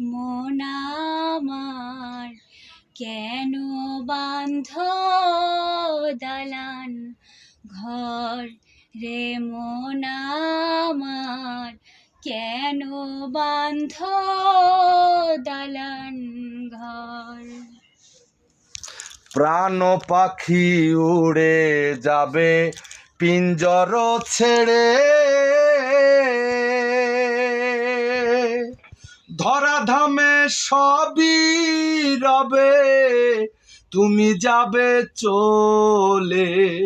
মন আমার কেন বান্ধ দালান? ঘর রে মন আমার কেন বান্ধ দালান ঘর? প্রাণ পাখি উড়ে যাবে, পিঞ্জর ছেড়ে ধরাধামে সবই রবে, তুমি যাবে চলে।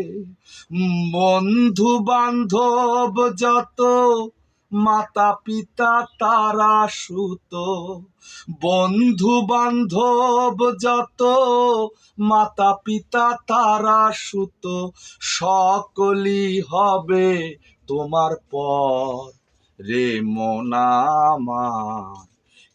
বন্ধু বান্ধব যত, মাতা পিতা তারা সুত। বন্ধু বান্ধব যত, মাতা পিতা তারা সুত। সকলি হবে তোমার পর রে মনামার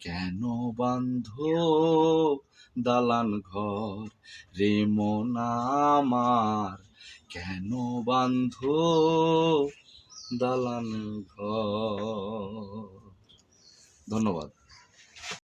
কেন বান্ধ দালান ঘর রে মনামার কেন বান্ধ দালান ঘর? ধন্যবাদ।